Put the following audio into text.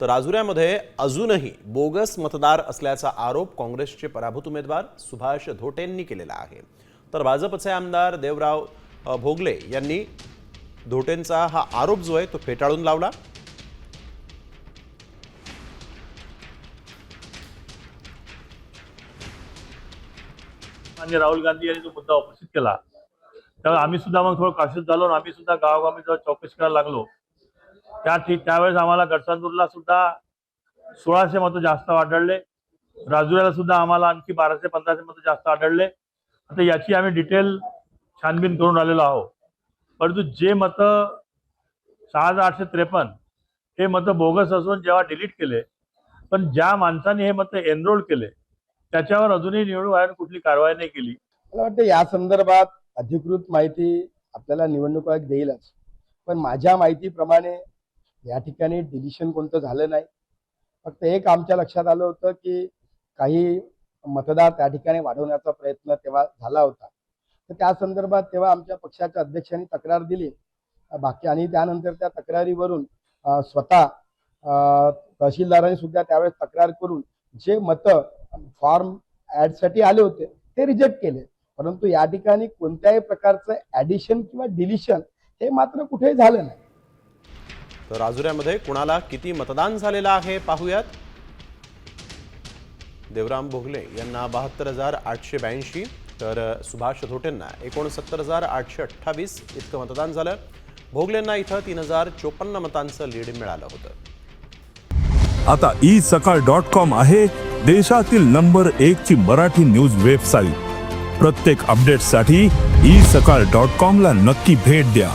तर राजुऱ्यामध्ये अजूनही बोगस मतदार असल्याचा आरोप काँग्रेसचे पराभूत उमेदवार सुभाष धोटेंनी केलेला आहे. तर भाजपचे आमदार देवराव भोगले यांनी धोटेंचा हा आरोप जो आहे तो फेटाळून लावला. मान्य राहुल गांधी यांनी जो मुद्दा उपस्थित केला त्यामुळे आम्ही सुद्धा मग थोडं काशीत झालो आणि आम्ही सुद्धा गावगावी जेव्हा चौकशी करायला लागलो. त्या ठीक त्यावेळेस आम्हाला गडसांदूरला सुद्धा सोळाशे मतं जास्त आढळले. राजुऱ्याला सुद्धा आम्हाला आणखी बाराशे पंधराशे मतं जास्त आढळले. आता याची आम्ही डिटेल छानबीन करून आलेलो आहोत. परंतु जे मतं सहा हजार आठशे त्रेपन्न हे मतं बोगस असून जेव्हा डिलीट केले पण ज्या माणसाने हे मतं एनरोल केले त्याच्यावर अजूनही निवडणूक आयोगाने कुठली कारवाई नाही केली. मला वाटतं या संदर्भात अधिकृत माहिती आपल्याला निवडणूक आयोग देईलच. पण माझ्या माहितीप्रमाणे या ठिकाणी डिलिशन कोणतं झालं नाही. फक्त एक आमच्या लक्षात आलं होतं की काही मतदार त्या ठिकाणी वाढवण्याचा प्रयत्न तेव्हा झाला होता. तर त्या संदर्भात तेव्हा आमच्या पक्षाच्या अध्यक्षांनी तक्रार दिली. बाकी आणि त्यानंतर त्या तक्रारीवरून स्वतः तहसीलदारांनी सुद्धा त्यावेळेस तक्रार करून जे मतं फॉर्म ॲडसाठी आले होते ते रिजेक्ट केले. परंतु या ठिकाणी कोणत्याही प्रकारचं ॲडिशन किंवा डिलिशन हे मात्र कुठेही झालं नाही. तर राजुऱ्यामध्ये कुणाला किती मतदान झालेलं आहे पाहूयात. देवराम भोगले यांना बहात्तर हजार आठशे ब्याऐंशी तर सुभाष धोटेंना एकोणसत्तर हजार आठशे अठ्ठावीस इतकं मतदान झालं. भोगलेंना इथं तीन हजार चोपन्न मतांचं लीड मिळालं होतं. आता ई सकाळ डॉट कॉम आहे देशातील नंबर एक ची मराठी न्यूज वेबसाईट. प्रत्येक अपडेटसाठी ई सकाळ डॉट कॉम ला नक्की भेट द्या.